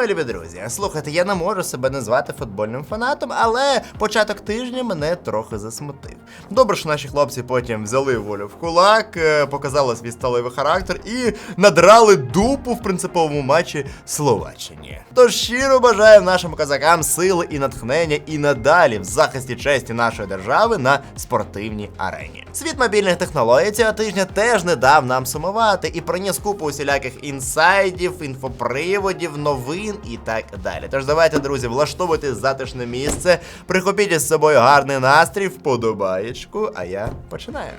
мої любі друзі, слухайте, я не можу себе назвати футбольним фанатом, але початок тижня мене трохи засмутив. Добре, що наші хлопці потім взяли волю в кулак, е, показали свій сталевий характер і надрали дупу в принциповому матчі Словаччині. Тож щиро бажаю нашим козакам сили і натхнення і надалі в захисті честі нашої держави на спортивній арені. Світ мобільних технологій цього тижня теж не дав нам сумувати і приніс купу усіляких інсайдів, інфоприводів, новин і так далі. Тож давайте, друзі, влаштовуйте затишне місце, прихопіть із собою гарний настрій, вподобаєчку, а я починаю.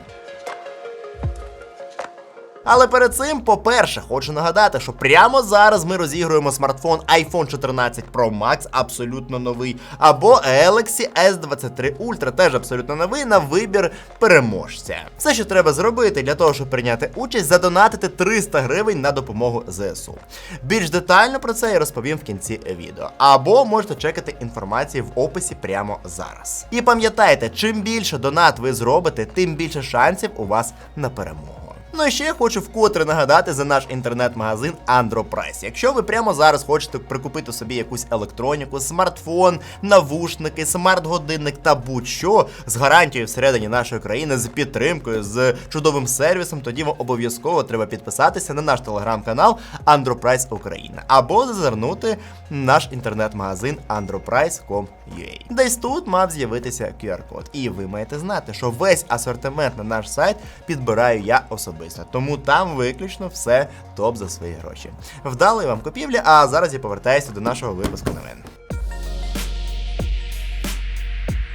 Але перед цим, по-перше, хочу нагадати, що прямо зараз ми розігруємо смартфон iPhone 14 Pro Max, абсолютно новий, або Galaxy S23 Ultra, теж абсолютно новий, на вибір переможця. Все, що треба зробити для того, щоб прийняти участь, задонатити 300 гривень на допомогу ЗСУ. Більш детально про це я розповім в кінці відео. Або можете чекати інформацію в описі прямо зараз. І пам'ятайте, чим більше донат ви зробите, тим більше шансів у вас на перемогу. Ну і ще я хочу вкотре нагадати за наш інтернет-магазин Androprice. Якщо ви прямо зараз хочете прикупити собі якусь електроніку, смартфон, навушники, смарт-годинник та будь-що з гарантією всередині нашої країни, з підтримкою, з чудовим сервісом, тоді вам обов'язково треба підписатися на наш телеграм-канал Androprice Україна або зазирнути наш інтернет-магазин androprice.com.ua. Десь тут мав з'явитися QR-код. І ви маєте знати, що весь асортимент на наш сайт підбираю я особисто. Тому там виключно все топ за свої гроші. Вдалої вам купівлі, а зараз я повертаюся до нашого випуску новин.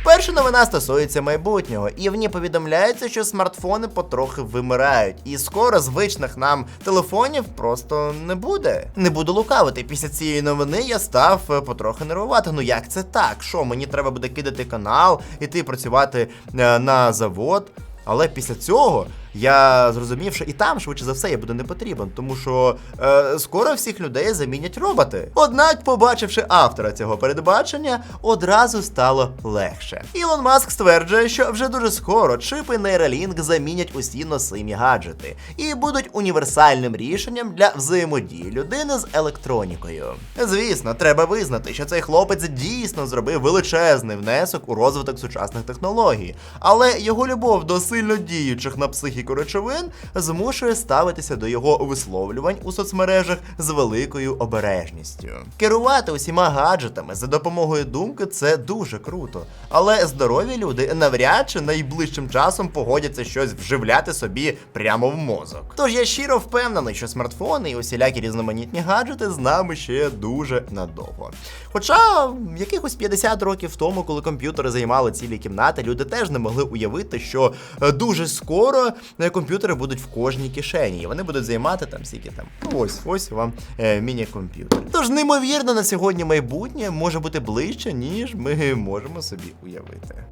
Перша новина стосується майбутнього, і в ній повідомляється, що смартфони потрохи вимирають, і скоро звичних нам телефонів просто не буде. Не буду лукавити. Після цієї новини я став е, потрохи нервувати. Ну як це так? Що мені треба буде кидати канал, іти працювати е, на завод? Але після цього я зрозумів, що і там швидше за все я буду не потрібен, тому що е, скоро всіх людей замінять роботи. Однак, побачивши автора цього передбачення, одразу стало легше. Ілон Маск стверджує, що вже дуже скоро чипи Neuralink замінять усі носимі гаджети і будуть універсальним рішенням для взаємодії людини з електронікою. Звісно, треба визнати, що цей хлопець дійсно зробив величезний внесок у розвиток сучасних технологій, але його любов до сильно діючих на психіку речовин змушує ставитися до його висловлювань у соцмережах з великою обережністю. Керувати усіма гаджетами за допомогою думки це дуже круто, але здорові люди навряд чи найближчим часом погодяться щось вживляти собі прямо в мозок. Тож я щиро впевнений, що смартфони і усілякі різноманітні гаджети з нами ще дуже надовго. Хоча якихось 50 років тому, коли комп'ютери займали цілі кімнати, люди теж не могли уявити, що е, дуже скоро е, комп'ютери будуть в кожній кишені, і вони будуть займати там скільки там. Ось ось вам е, міні-комп'ютер. Тож неймовірно на сьогодні майбутнє може бути ближче, ніж ми можемо собі уявити.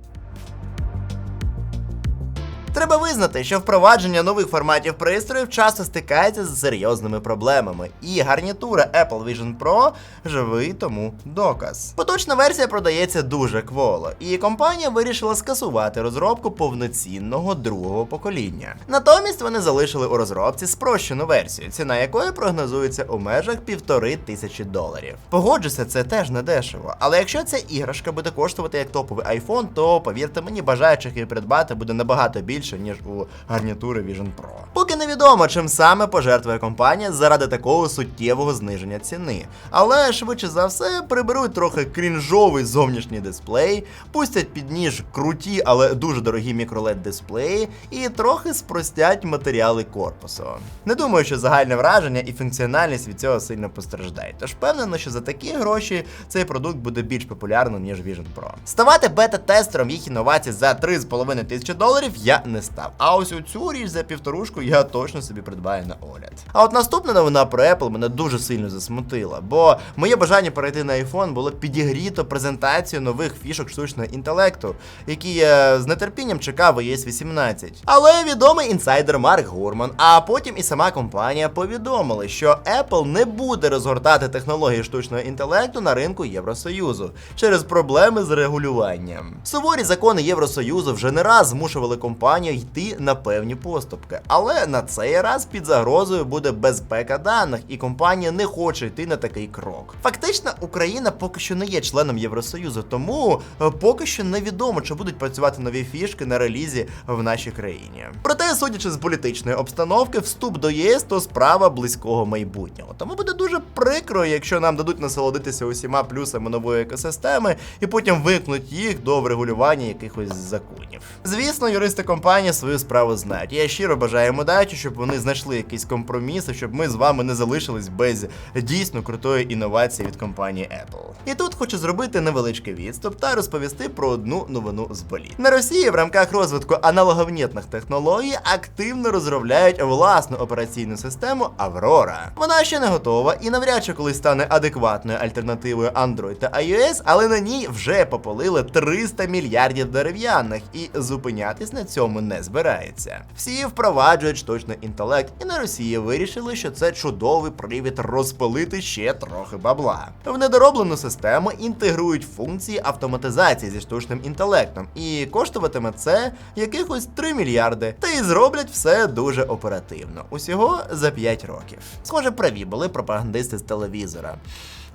Треба визнати, що впровадження нових форматів пристроїв часто стикається з серйозними проблемами, і гарнітура Apple Vision Pro живий тому доказ. Поточна версія продається дуже кволо, і компанія вирішила скасувати розробку повноцінного другого покоління. Натомість вони залишили у розробці спрощену версію, ціна якої прогнозується у межах півтори тисячі доларів. Погоджуся, це теж не дешево. Але якщо ця іграшка буде коштувати як топовий iPhone, то повірте мені, бажаючих її придбати буде набагато більше, ніж у гарнітури Vision Pro. Поки невідомо, чим саме пожертвує компанія заради такого суттєвого зниження ціни. Але швидше за все приберуть трохи крінжовий зовнішній дисплей, пустять під ніж круті, але дуже дорогі мікролед дисплеї і трохи спростять матеріали корпусу. Не думаю, що загальне враження і функціональність від цього сильно постраждають. Тож впевнено, що за такі гроші цей продукт буде більш популярним, ніж Vision Pro. Ставати бета-тестером їх інновацій за 3,5 тисячі доларів я не став. А ось оцю річ за півторушку я точно собі придбаю на огляд. А от наступна новина про Apple мене дуже сильно засмутила, бо моє бажання перейти на iPhone було підігріто презентацію нових фішок штучного інтелекту, які я з нетерпінням чекав у iOS 18. Але відомий інсайдер Марк Гурман, а потім і сама компанія повідомили, що Apple не буде розгортати технології штучного інтелекту на ринку Євросоюзу через проблеми з регулюванням. Суворі закони Євросоюзу вже не раз змушували компанії компанію йти на певні поступки. Але на цей раз під загрозою буде безпека даних, і компанія не хоче йти на такий крок. Фактично, Україна поки що не є членом Євросоюзу, тому е, поки що невідомо, чи будуть працювати нові фішки на релізі в нашій країні. Проте, судячи з політичної обстановки, вступ до ЄС то справа близького майбутнього. Тому буде дуже прикро, якщо нам дадуть насолодитися усіма плюсами нової екосистеми і потім викнуть їх до врегулювання якихось законів. Звісно, юристи компанії свою справу знають. Я щиро бажаю їм удачі, щоб вони знайшли якийсь компроміс, щоб ми з вами не залишились без дійсно крутої інновації від компанії Apple. І тут хочу зробити невеличкий відступ та розповісти про одну новину з боліт. На Росії в рамках розвитку аналоговнітних технологій активно розробляють власну операційну систему Аврора. Вона ще не готова і навряд чи колись стане адекватною альтернативою Android та iOS, але на ній вже попалили 300 мільярдів дерев'яних і зупинятись на цьому не збирається. Всі впроваджують штучний інтелект, і на Росії вирішили, що це чудовий привід розпалити ще трохи бабла. В недороблену систему інтегрують функції автоматизації зі штучним інтелектом, і коштуватиме це якихось 3 мільярди. Та й зроблять все дуже оперативно. Усього за 5 років. Схоже, праві були пропагандисти з телевізора.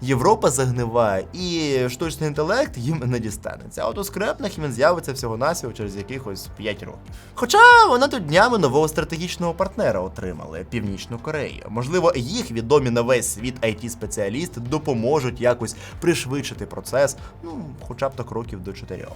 Європа загниває, і штучний інтелект їм не дістанеться. А от у скрепних він з'явиться всього насього через якихось 5 років. Хоча вона тут днями нового стратегічного партнера отримали Північну Корею. Можливо, їх відомі на весь світ it спеціалісти допоможуть якось пришвидшити процес, ну хоча б так років до 4.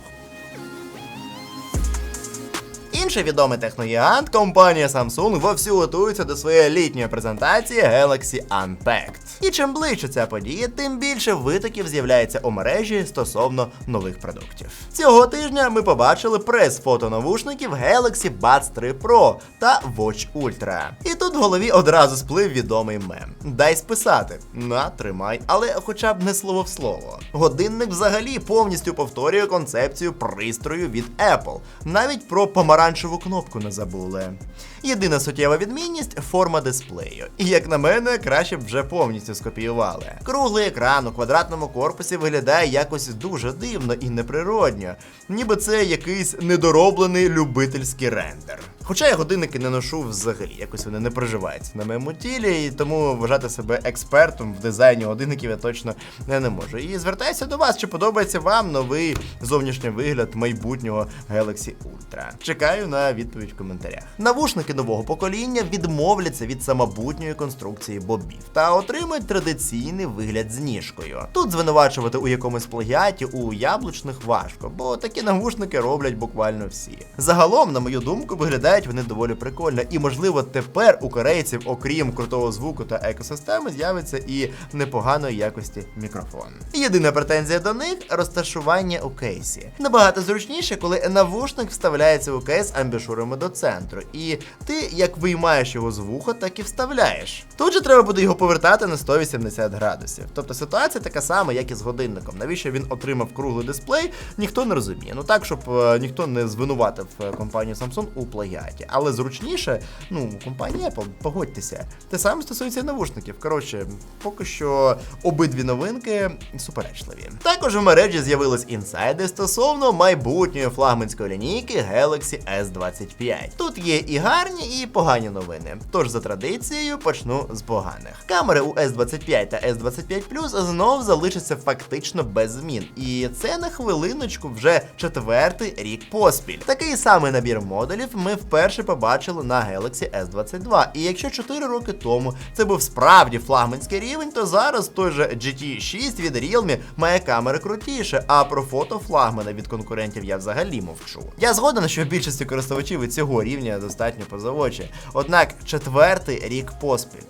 Інший відомий техногігант, компанія Samsung вовсю готується до своєї літньої презентації Galaxy Unpacked. І чим ближче ця подія, тим більше витоків з'являється у мережі стосовно нових продуктів. Цього тижня ми побачили прес-фото навушників Galaxy Buds 3 Pro та Watch Ultra. І тут в голові одразу сплив відомий мем. Дай списати. На, тримай, але хоча б не слово в слово. Годинник взагалі повністю повторює концепцію пристрою від Apple. Навіть про помаранчеву кнопку не забули. Єдина суттєва відмінність форма дисплею. І як на мене, краще б вже повністю скопіювали. Круглий екран у квадратному корпусі виглядає якось дуже дивно і неприродньо, ніби це якийсь недороблений любительський рендер. Хоча я годинники не ношу взагалі, якось вони не проживаються на моєму тілі, і тому вважати себе експертом в дизайні годинників я точно не, не можу. І звертаюся до вас, чи подобається вам новий зовнішній вигляд майбутнього Galaxy Ultra. Чекаю на відповідь в коментарях. Навушники нового покоління відмовляться від самобутньої конструкції бобів та отримають традиційний вигляд з ніжкою. Тут звинувачувати у якомусь плагіаті у яблучних важко, бо такі навушники роблять буквально всі. Загалом, на мою думку, виглядають вони доволі прикольно, і можливо тепер у корейців, окрім крутого звуку та екосистеми, з'явиться і непоганої якості мікрофон. Єдина претензія до них розташування у кейсі. Набагато зручніше, коли навушник вставляється у кейс амбішурами до центру, і ти як виймаєш його з вуха, так і вставляєш. Тут же треба буде його повертати на 180 градусів. Тобто ситуація така сама, як і з годинником. Навіщо він отримав круглий дисплей, ніхто не розуміє. Ну так, щоб е, ніхто не звинуватив е, компанію Samsung у плагіаті. Але зручніше, ну, компанія Apple, погодьтеся. Те саме стосується навушників. Коротше, поки що обидві новинки суперечливі. Також в мережі з'явились інсайди стосовно майбутньої флагманської лінійки Galaxy S25. Тут є і гарні, і погані новини. Тож за традицією почну з поганих. Камери у S25 та S25 Plus знов залишаться фактично без змін. І це на хвилиночку вже четвертий рік поспіль. Такий самий набір модулів ми вперше побачили на Galaxy S22. І якщо 4 роки тому це був справді флагманський рівень, то зараз той же GT6 від Realme має камери крутіше, а про фото флагмана від конкурентів я взагалі мовчу. Я згоден, що більшості користувачів і цього рівня достатньо позавочі. Однак четвертий рік поспіль.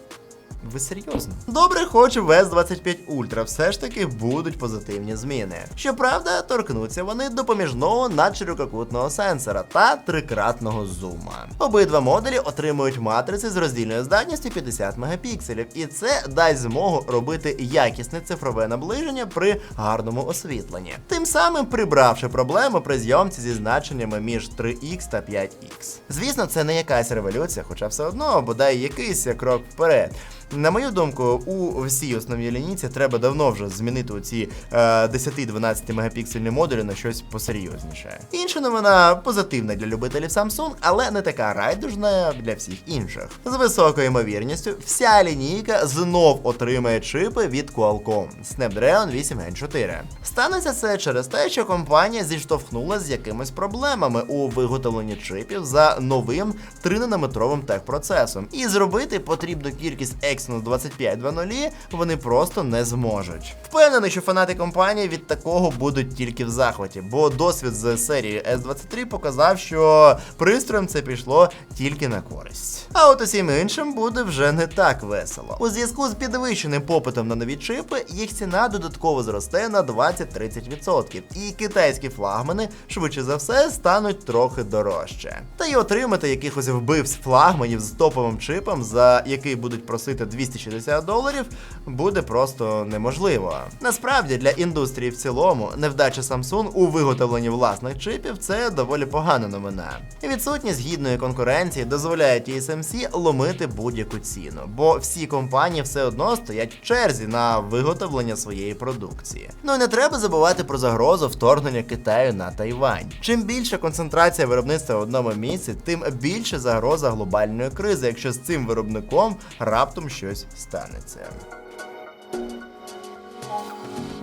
Ви серйозно? Добре, хоч в S25 Ultra все ж таки будуть позитивні зміни. Щоправда, торкнуться вони допоміжного надширококутного сенсора та трикратного зума. Обидва моделі отримують матриці з роздільною здатністю 50 мегапікселів, і це дасть змогу робити якісне цифрове наближення при гарному освітленні. Тим самим прибравши проблеми при зйомці зі значеннями між 3X та 5X. Звісно, це не якась революція, хоча все одно бодай якийсь крок вперед. На мою думку, у всій основній лінійці треба давно вже змінити оці е, 10-12 мегапіксельні модулі на щось посерйозніше. Інша новина позитивна для любителів Samsung, але не така райдужна для всіх інших. З високою ймовірністю, вся лінійка знов отримає чипи від Qualcomm Snapdragon 8 Gen 4. Станеться це через те, що компанія зіштовхнулася з якимись проблемами у виготовленні чипів за новим 3-нанометровим техпроцесом. І зробити потрібну кількість Exynos 2500 вони просто не зможуть. Впевнений, що фанати компанії від такого будуть тільки в захваті, бо досвід з серії S23 показав, що пристроєм це пішло тільки на користь. А от усім іншим буде вже не так весело. У зв'язку з підвищеним попитом на нові чипи, їх ціна додатково зросте на 20-30%. І китайські флагмани, швидше за все, стануть трохи дорожче. Та й отримати якихось вбивць флагманів з топовим чипом, за який будуть просити 260 доларів, буде просто неможливо. Насправді для індустрії в цілому невдача Samsung у виготовленні власних чипів це доволі погана новина. Відсутність гідної конкуренції дозволяє TSMC ломити будь-яку ціну, бо всі компанії все одно стоять в черзі на виготовлення своєї продукції. Ну і не треба забувати про загрозу вторгнення Китаю на Тайвань. Чим більша концентрація виробництва в одному місці, тим більше загроза глобальної кризи, якщо з цим виробником раптом щось станеться.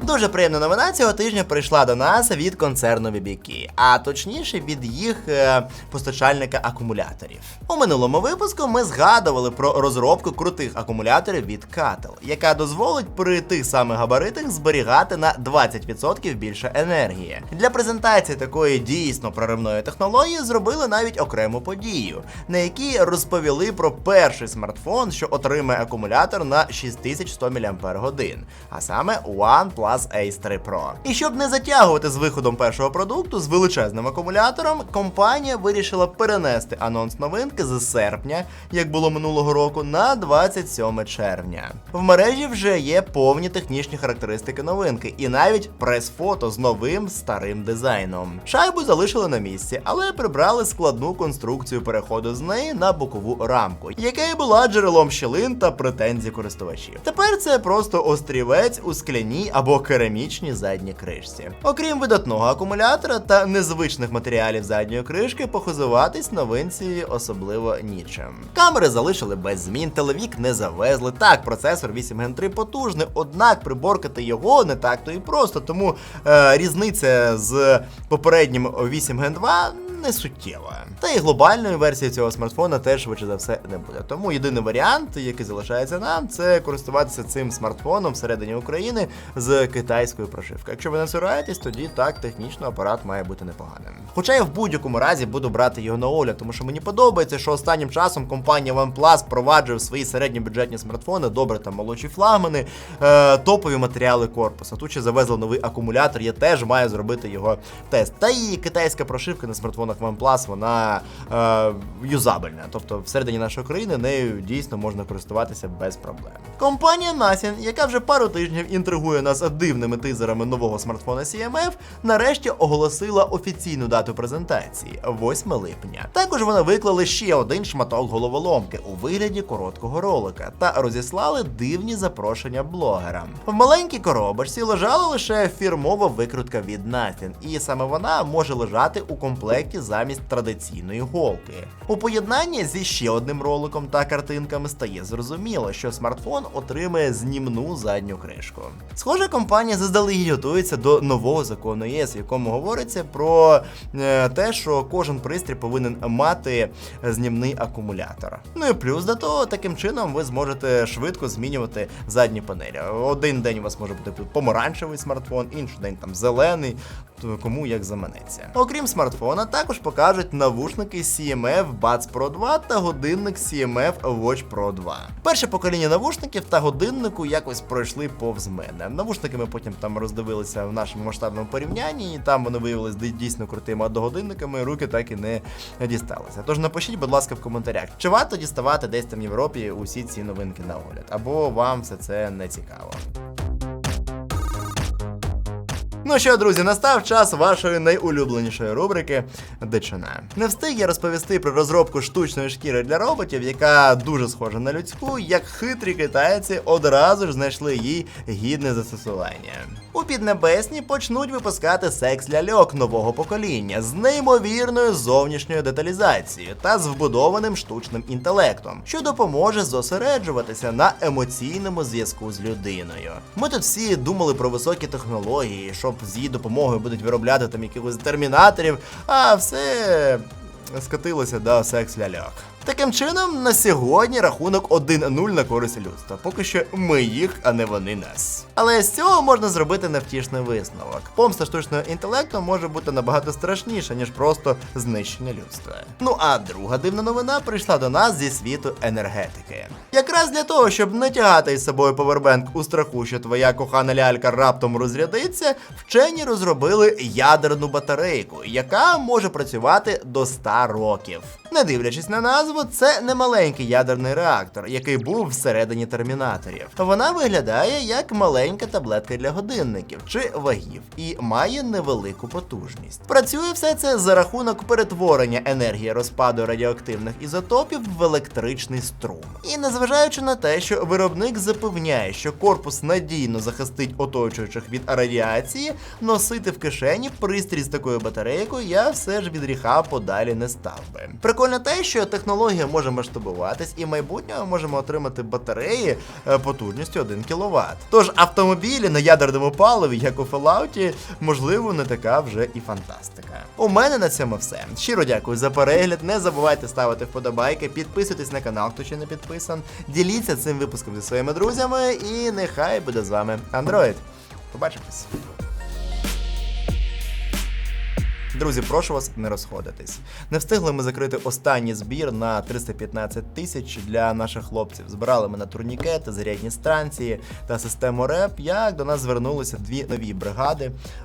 Дуже приємна новина цього тижня прийшла до нас від концерну BBK, а точніше від їх е, постачальника акумуляторів. У минулому випуску ми згадували про розробку крутих акумуляторів від Catel, яка дозволить при тих самих габаритах зберігати на 20% більше енергії. Для презентації такої дійсно проривної технології зробили навіть окрему подію, на якій розповіли про перший смартфон, що отримає акумулятор на 6100 мАч, а саме OnePlus Ace 3 Pro. І щоб не затягувати з виходом першого продукту з величезним акумулятором, компанія вирішила перенести анонс новинки з серпня, як було минулого року, на 27 червня. В мережі вже є повні технічні характеристики новинки, і навіть прес-фото з новим старим дизайном. Шайбу залишили на місці, але прибрали складну конструкцію переходу з неї на бокову рамку, яка і була джерелом щілин та претензій користувачів. Тепер це просто острівець у скляній або керамічній задній кришці. Окрім видатного акумулятора та незвичних матеріалів задньої кришки, похизуватись новинці особливо нічим. Камери залишили без змін, телевік не завезли. Так, процесор 8 Gen 3 потужний, однак приборкати його не так то і просто, тому е, різниця з попереднім 8 Gen 2 не суттєва. Та і глобальної версії цього смартфона теж швидше за все не буде. Тому єдиний варіант, який залишається нам, це користуватися цим смартфоном всередині України з китайською прошивкою. Якщо ви не цураєтесь, тоді так технічно апарат має бути непоганим. Хоча я в будь-якому разі буду брати його на огляд, тому що мені подобається, що останнім часом компанія OnePlus впроваджує свої середньобюджетні смартфони, добре там молодші флагмани, е, топові матеріали корпусу. Тут ще завезли новий акумулятор, я теж маю зробити його тест. Та і китайська прошивка на смартфонах OnePlus, вона е, юзабельна. Тобто всередині нашої країни нею дійсно можна користуватися без проблем. Компанія Nasin, яка вже пару тижнів інтригує нас дивними тизерами нового смартфона CMF, нарешті оголосила офіційну дату презентації 8 липня. Також вони виклали ще один шматок головоломки у вигляді короткого ролика та розіслали дивні запрошення блогерам. В маленькій коробочці лежала лише фірмова викрутка від Nasin, і саме вона може лежати у комплекті замість традиційної голки. У поєднанні зі ще одним роликом та картинками стає зрозуміло, що смартфон отримає знімну задню кришку. Схоже, компанія заздалегідь готується до нового закону ЄС, в якому говориться про е, те, що кожен пристрій повинен мати знімний акумулятор. Ну і плюс до того, таким чином ви зможете швидко змінювати задні панелі. Один день у вас може бути помаранчевий смартфон, інший день там зелений, то кому як заманеться. Окрім смартфона, також покажуть навушники CMF Buds Pro 2 та годинник CMF Watch Pro 2. Перше покоління навушників та годиннику якось пройшли повз мене. Навушники ми потім там роздивилися в нашому масштабному порівнянні, і там вони виявилися дійсно крутими, а до годинниками руки так і не дісталися. Тож напишіть, будь ласка, в коментарях, чи варто діставати десь там в Європі усі ці новинки на огляд, або вам все це не цікаво. Ну що, друзі, настав час вашої найулюбленішої рубрики Дичина. Не встиг я розповісти про розробку штучної шкіри для роботів, яка дуже схожа на людську, як хитрі китайці одразу ж знайшли їй гідне застосування. У Піднебесні почнуть випускати секс ляльок нового покоління з неймовірною зовнішньою деталізацією та з вбудованим штучним інтелектом, що допоможе зосереджуватися на емоційному зв'язку з людиною. Ми тут всі думали про високі технології, щоб з її допомогою будуть виробляти там якихось термінаторів, а все скотилося до секс ляльок. Таким чином, на сьогодні рахунок 1-0 на користь людства. Поки що ми їх, а не вони нас. Але з цього можна зробити невтішний висновок. Помста штучного інтелекту може бути набагато страшніша, ніж просто знищення людства. Ну а друга дивна новина прийшла до нас зі світу енергетики. Якраз для того, щоб не тягати із собою повербенк у страху, що твоя кохана лялька раптом розрядиться, вчені розробили ядерну батарейку, яка може працювати до 100 років. Не дивлячись на назву, це не маленький ядерний реактор, який був всередині термінаторів. Вона виглядає як маленька таблетка для годинників чи вагів і має невелику потужність. Працює все це за рахунок перетворення енергії розпаду радіоактивних ізотопів в електричний струм. І незважаючи на те, що виробник запевняє, що корпус надійно захистить оточуючих від радіації, носити в кишені пристрій з такою батарейкою я все ж від гріха подалі не став би. Прикольно те, що технологія може масштабуватись, і в майбутньому можемо отримати батареї е, потужністю 1 кВт. Тож автомобілі на ядерному паливі, як у Fallout, можливо, не така вже і фантастика. У мене на цьому все. Щиро дякую за перегляд. Не забувайте ставити вподобайки, підписуйтесь на канал, хто ще не підписан. Діліться цим випуском зі своїми друзями, і нехай буде з вами Android. Побачимось. Друзі, прошу вас не розходитись. Не встигли ми закрити останній збір на 315 тисяч для наших хлопців. Збирали ми на турнікети, зарядні станції та систему РЕП. Як до нас звернулися дві нові бригади.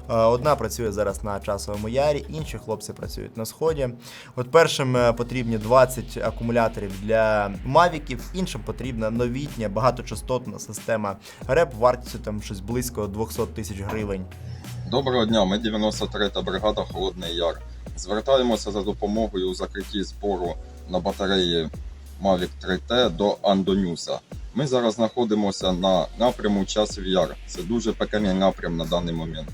Е, Одна працює зараз на часовому ярі, інші хлопці працюють на сході. От першим е, потрібні 20 акумуляторів для мавіків, іншим потрібна новітня багаточастотна система РЕП вартістю там щось близько 200 тисяч гривень. Доброго дня, ми 93-та бригада Холодний Яр. Звертаємося за допомогою у закритті збору на батареї Mavic 3T до Андонюса. Ми зараз знаходимося на напряму Часів Яр. Це дуже пекельний напрям на даний момент.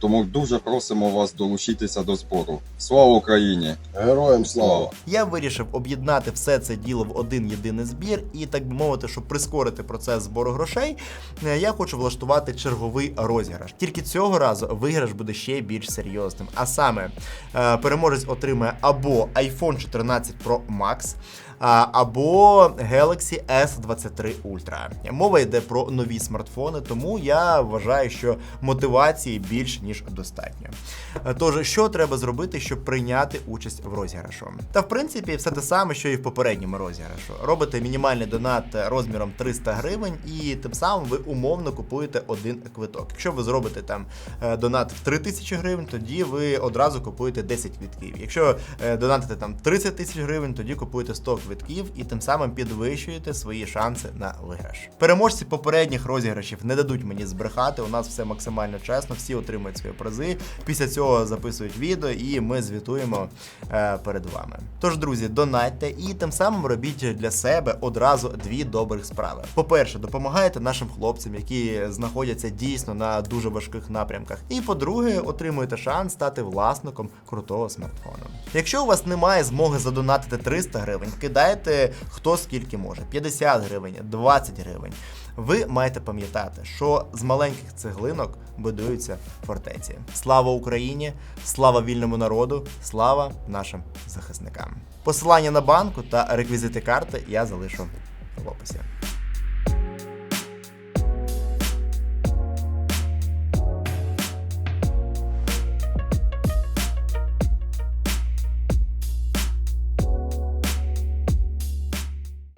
Тому дуже просимо вас долучитися до збору. Слава Україні! Героям слава! Я вирішив об'єднати все це діло в один єдиний збір, і так би мовити, щоб прискорити процес збору грошей, е, я хочу влаштувати черговий розіграш. Тільки цього разу виграш буде ще більш серйозним. А саме е, переможець отримає або iPhone 14 Pro Max. Або Galaxy S23 Ultra. Мова йде про нові смартфони, тому я вважаю, що мотивації більш ніж достатньо. Е, Тож, що треба зробити, щоб прийняти участь в розіграшу? Та в принципі все те саме, що і в попередньому розіграшу. Робите мінімальний донат розміром 300 гривень, і тим самим ви умовно купуєте один квиток. Якщо ви зробите там е, донат в 3000 гривень, тоді ви одразу купуєте 10 квитків. Якщо е, донатите там 30 тисяч гривень, тоді купуєте 100 квитків і тим самим підвищуєте свої шанси на виграш. Переможці попередніх розіграшів не дадуть мені збрехати. У нас все максимально чесно, всі отримують свої призи. Після цього записують відео, і ми звітуємо е, перед вами. Тож, друзі, донатьте і тим самим робіть для себе одразу дві добрих справи. По-перше, допомагаєте нашим хлопцям, які знаходяться дійсно на дуже важких напрямках. І по-друге, отримуєте шанс стати власником крутого смартфону. Якщо у вас немає змоги задонатити 300 гривень, кидайте хто скільки може: 50 гривень, 20 гривень. Ви маєте пам'ятати, що з маленьких цеглинок будуються фортеці. Слава Україні! Слава вільному народу! Слава нашим захисникам! Посилання на банку та реквізити карти я залишу в описі.